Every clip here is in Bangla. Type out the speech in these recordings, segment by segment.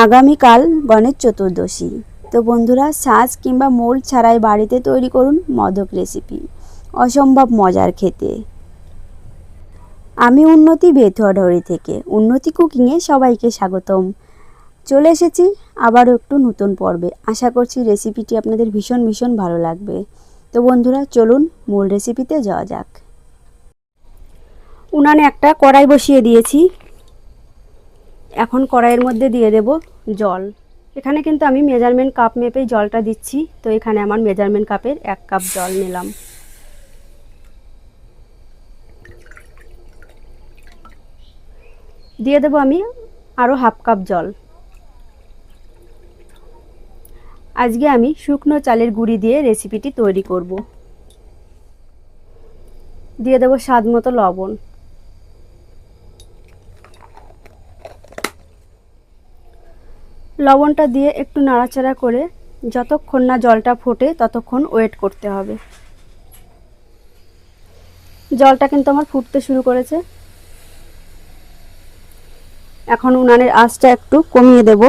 আগামীকাল গণেশ চতুর্দশী। তো বন্ধুরা, সাজ কিংবা মোল ছাড়াই বাড়িতে তৈরি করুন মদক রেসিপি অসম্ভব মজার খেতে। আমি উন্নতি বেথুয়াডহরি থেকে, উন্নতি কুকিংয়ে সবাইকে স্বাগতম। চলে এসেছি আবারও একটু নতুন পর্বে। আশা করছি রেসিপিটি আপনাদের ভীষণ ভীষণ ভালো লাগবে। তো বন্ধুরা, চলুন মূল রেসিপিতে যাওয়া যাক। উনানে একটা কড়াই বসিয়ে দিয়েছি। এখন কড়াইয়ের মধ্যে দিয়ে দেব জল। এখানে কিন্তু আমি মেজারমেন্ট কাপ মেপেই জলটা দিচ্ছি। তো এখানে আমার মেজারমেন্ট কাপের এক কাপ জল নিলাম। দিয়ে দেবো আমি আরও হাফ কাপ জল। আজকে আমি শুকনো চালের গুঁড়ি দিয়ে রেসিপিটি তৈরি করব। দিয়ে দেবো স্বাদ মতো লবণ। লবণটা দিয়ে একটু নাড়াচাড়া করে যতক্ষণ না জলটা ফোটে ততক্ষণ ওয়েট করতে হবে। জলটা কিন্তু আমার ফুটতে শুরু করেছে। এখন উনানের আঁচটা একটু কমিয়ে দেব।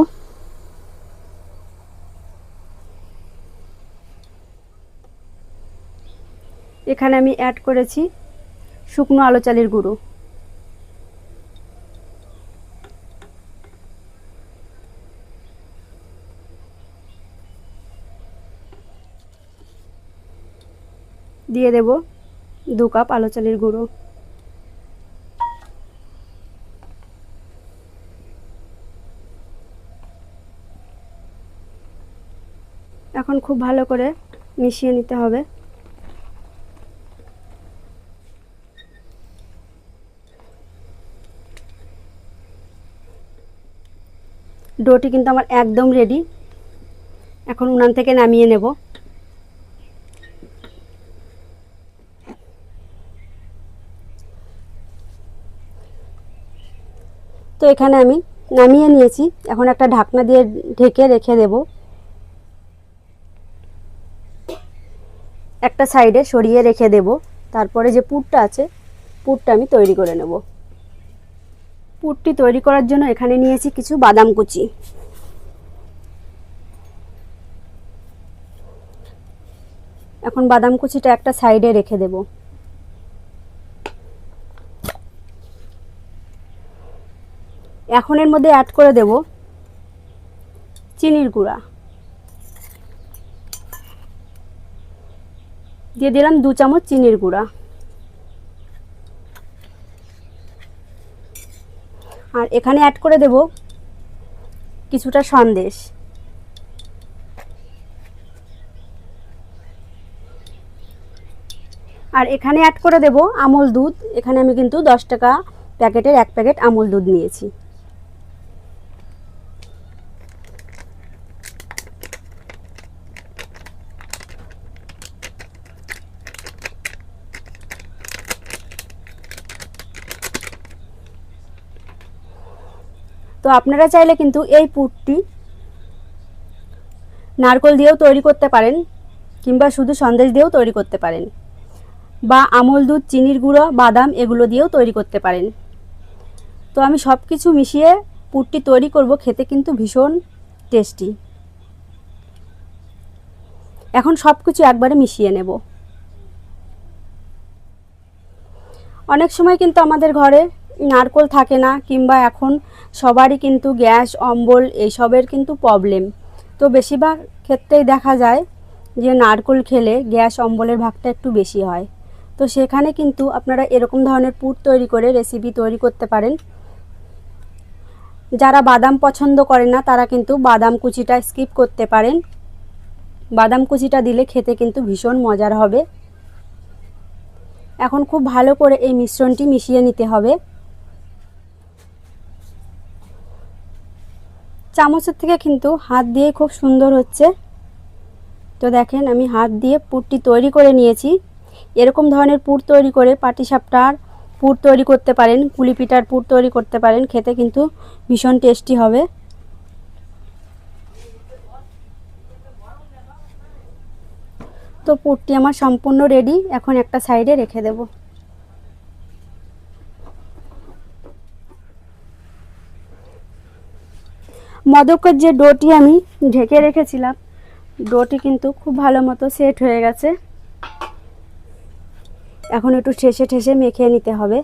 এখানে আমি অ্যাড করেছি শুকনো আলো চালের গুঁড়ো। দিয়ে দেব দু কাপ আলো চালের গুঁড়ো। এখন খুব ভালো করে মিশিয়ে নিতে হবে। ডোটি কিন্তু আমার একদম রেডি এখন উনান থেকে নামিয়ে নেব। তো এখানে আমি নামিয়ে নিয়েছি। এখন একটা ঢাকনা দিয়ে ঢেকে রেখে দেব। একটা সাইডে সরিয়ে রেখে দেব। তারপরে যে পুরটা আছে, পুরটা আমি তৈরি করে নেব। পুরটি তৈরি করার জন্য এখানে নিয়েছি কিছু বাদাম কুচি। এখন বাদাম কুচিটা একটা সাইডে রেখে দেবো। এখন এর মধ্যে অ্যাড করে দেব চিনির গুঁড়া। দিয়ে দিলাম দু চামচ চিনির গুঁড়া। আর এখানে অ্যাড করে দেব কিছুটা সন্দেশ। আর এখানে অ্যাড করে দেব আমল দুধ। এখানে আমি কিন্তু দশ টাকা প্যাকেটের এক প্যাকেট আমল দুধ নিয়েছি। তো আপনারা চাইলে কিন্তু এই পুরটি নারকল দিয়েও তৈরি করতে পারেন, কিংবা শুধু সন্দেশ দিয়েও তৈরি করতে পারেন, বা আমল দুধ, চিনির গুঁড়ো, বাদাম এগুলো দিয়েও তৈরি করতে পারেন। তো আমি সব কিছু মিশিয়ে পুরটি তৈরি করব, খেতে কিন্তু ভীষণ টেস্টি। এখন সব কিছু একবারে মিশিয়ে নেব। অনেক সময় কিন্তু আমাদের ঘরে নারকোল থাকে না কিংবা এখন সবারই কিন্তু গ্যাস, অম্বল এইসবের কিন্তু প্রবলেম তো বেশিরভাগ ক্ষেত্রেই দেখা যায় যে নারকোল খেলে গ্যাস, অম্বলের ভাগটা একটু বেশি হয়। তো সেখানে কিন্তু আপনারা এরকম ধরনের পুর তৈরি করে রেসিপি তৈরি করতে পারেন। যারা বাদাম পছন্দ করে না, তারা কিন্তু বাদাম কুচিটা স্কিপ করতে পারেন। বাদাম কুচিটা দিলে খেতে কিন্তু ভীষণ মজার হবে। এখন খুব ভালো করে এই মিশ্রণটি মিশিয়ে নিতে হবে। চামচের থেকে কিন্তু হাত দিয়ে খুব সুন্দর হচ্ছে। তো দেখেন, আমি হাত দিয়ে পুরটি তৈরি করে নিয়েছি। এরকম ধরনের পুর তৈরি করে পাটিসাপটার পুর তৈরি করতে পারেন কুলি পিঠার পুর তৈরি করতে পারেন, খেতে কিন্তু ভীষণ টেস্টি হবে। তো পুরটি আমার সম্পূর্ণ রেডি, এখন একটা সাইডে রেখে দেব। মদকের যে ডোটি আমি ঢেকে রেখেছিলাম, ডোটি কিন্তু খুব ভালো মতো সেট হয়ে গেছে। এখন একটু ঠেসে ঠেসে মেখে নিতে হবে।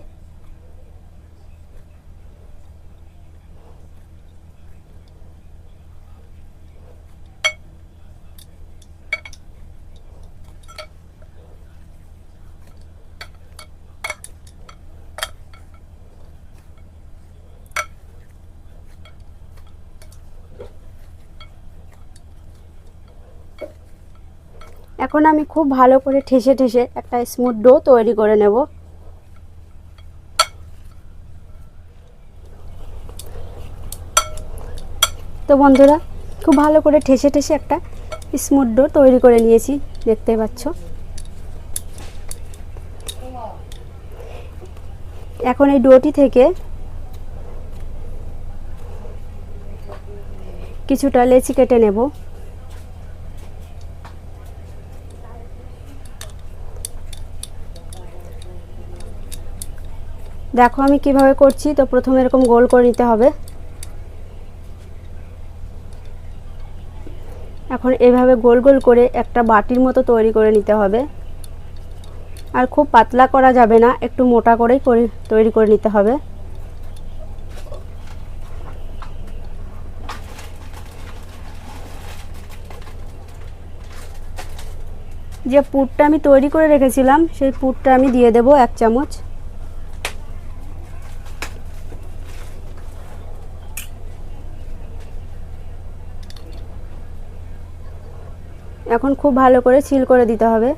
এখন আমি খুব ভালো করে ঠেসে ঠেসে একটা স্মুথ ডো তৈরি করে নেব। তো বন্ধুরা, খুব ভালো করে ঠেসে ঠেসে একটা স্মুথ ডো তৈরি করে নিয়েছি, দেখতে পাচ্ছ। এখন এই ডোটি থেকে কিছুটা লেচি কেটে নেব। দেখো আমি কীভাবে করছি, তো প্রথমে এরকম গোল করে নিতে হবে। এখন এভাবে গোল গোল করে একটা বাটির মতো তৈরি করে নিতে হবে। আর খুব পাতলা করা যাবে না, একটু মোটা করেই করে, তৈরি করে নিতে হবে। যে পুরটা আমি তৈরি করে রেখেছিলাম, সেই পুরটা আমি দিয়ে দেব এক চামচ। এখন খুব ভালো করে সিল করে দিতে হবে।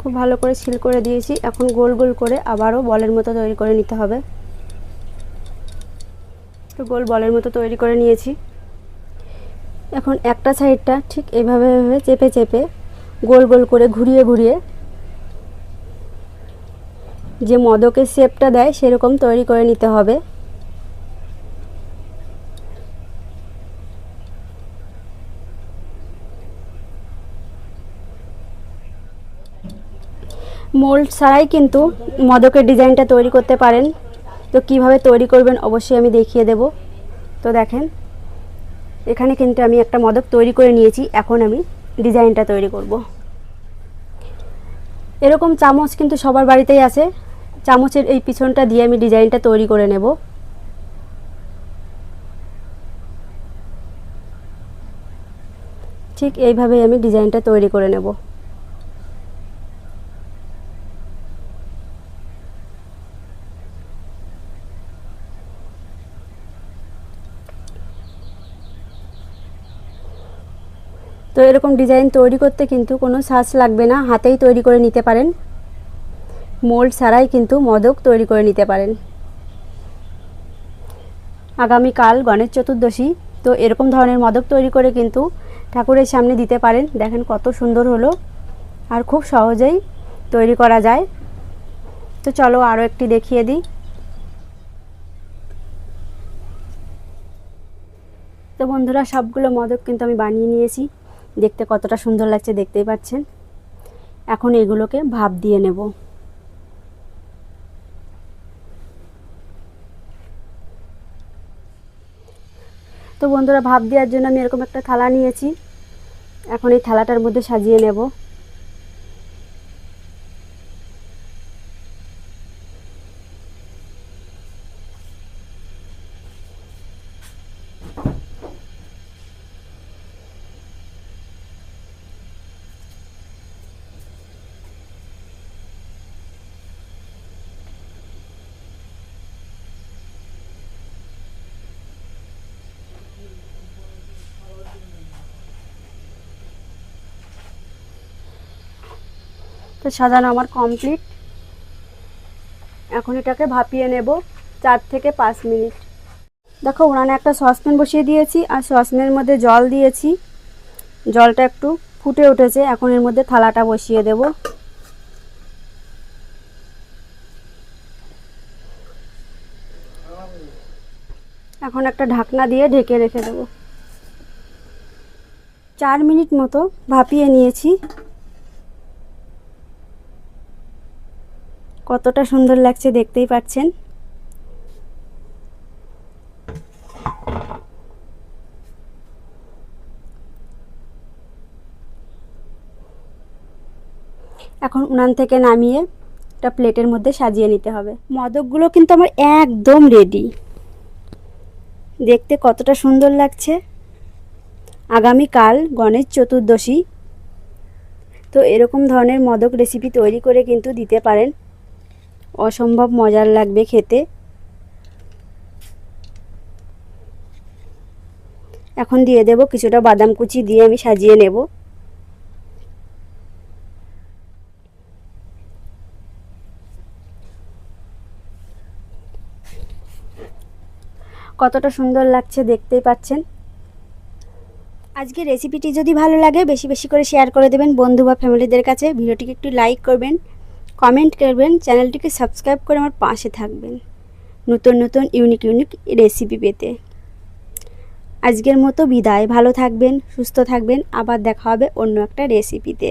খুব ভালো করে সিল করে দিয়েছি। এখন গোল গোল করে আবারও বলের মতো তৈরি করে নিতে হবে। তো গোল বলের মতো তৈরি করে নিয়েছি। এখন একটা সাইডটা ঠিক এভাবে চেপে চেপে গোল গোল করে ঘুরিয়ে ঘুরিয়ে যে মদকের শেপটা দেয়, সেরকম তৈরি করে নিতে হবে। মোল্ড ছাড়াই কিন্তু মদকের ডিজাইনটা তৈরি করতে পারেন। তো কীভাবে তৈরি করবেন অবশ্যই আমি দেখিয়ে দেব। তো দেখেন, এখানে কিন্তু আমি একটা মদক তৈরি করে নিয়েছি। এখন আমি ডিজাইনটা তৈরি করব। এরকম চামচ কিন্তু সবার বাড়িতেই আছে। চামচের এই পিছনটা দিয়ে আমি ডিজাইনটা তৈরি করে নেব। ঠিক এইভাবেই আমি ডিজাইনটা তৈরি করে নেব। তো এরকম ডিজাইন তৈরি করতে কিন্তু কোনো সাজ লাগবে না, হাতেই তৈরি করে নিতে পারেন। মোল্ড ছাড়াই কিন্তু মদক তৈরি করে নিতে পারেন। আগামীকাল গণেশ চতুর্দশী, তো এরকম ধরনের মদক তৈরি করে কিন্তু ঠাকুরের সামনে দিতে পারেন। দেখেন কত সুন্দর হলো আর খুব সহজেই তৈরি করা যায়। তো চলো আরও একটি দেখিয়ে দিই। তো বন্ধুরা, সবগুলো মদক কিন্তু আমি বানিয়ে নিয়েছি। দেখতে কতটা সুন্দর লাগছে দেখতেই পাচ্ছেন। এখন এগুলোকে ভাব দিয়ে নেব। তো বন্ধুরা ভাব দেওয়ার জন্য আমি এরকম একটা থালা নিয়েছি। এখন এই থালাটার মধ্যে সাজিয়ে নেব। তো সাজানো আমার কমপ্লিট এখন এটাকে ভাপিয়ে নেব চার থেকে পাঁচ মিনিট। দেখো, উনানে একটা সসপ্যান বসিয়ে দিয়েছি, আর সসপ্যানের মধ্যে জল দিয়েছি। জলটা একটু ফুটে উঠেছে, এখন এর মধ্যে থালাটা বসিয়ে দেব। এখন একটা ঢাকনা দিয়ে ঢেকে রেখে দেবো। চার মিনিট মতো ভাপিয়ে নিয়েছি। কতটা সুন্দর লাগছে দেখতেই পাচ্ছেন। এখন উনান থেকে নামিয়ে একটা প্লেটের মধ্যে সাজিয়ে নিতে হবে। মদকগুলো কিন্তু আমার একদম রেডি দেখতে কতটা সুন্দর লাগছে। আগামীকাল গণেশ চতুর্দশী। তো এরকম ধরনের মদক রেসিপি তৈরি করে কিন্তু দিতে পারেন। অসম্ভব মজার লাগবে খেতে। এখন দিয়ে দেব কিছুটা বাদাম কুচি দিয়ে আমি সাজিয়ে নেব। কতটা সুন্দর লাগছে দেখতেই পাচ্ছেন। আজকে রেসিপিটি যদি ভালো লাগে, বেশি বেশি করে শেয়ার করে দেবেন বন্ধু বা ফ্যামিলিদের কাছে। ভিডিওটিকে একটু লাইক করবেন। কমেন্ট করবেন, চ্যানেলটিকে সাবস্ক্রাইব করে আমার পাশে থাকবেন। নতুন নতুন ইউনিক ইউনিক রেসিপি পেতে। আজকের মতো বিদায়। ভালো থাকবেন, সুস্থ থাকবেন। আবার দেখা হবে অন্য একটা রেসিপিতে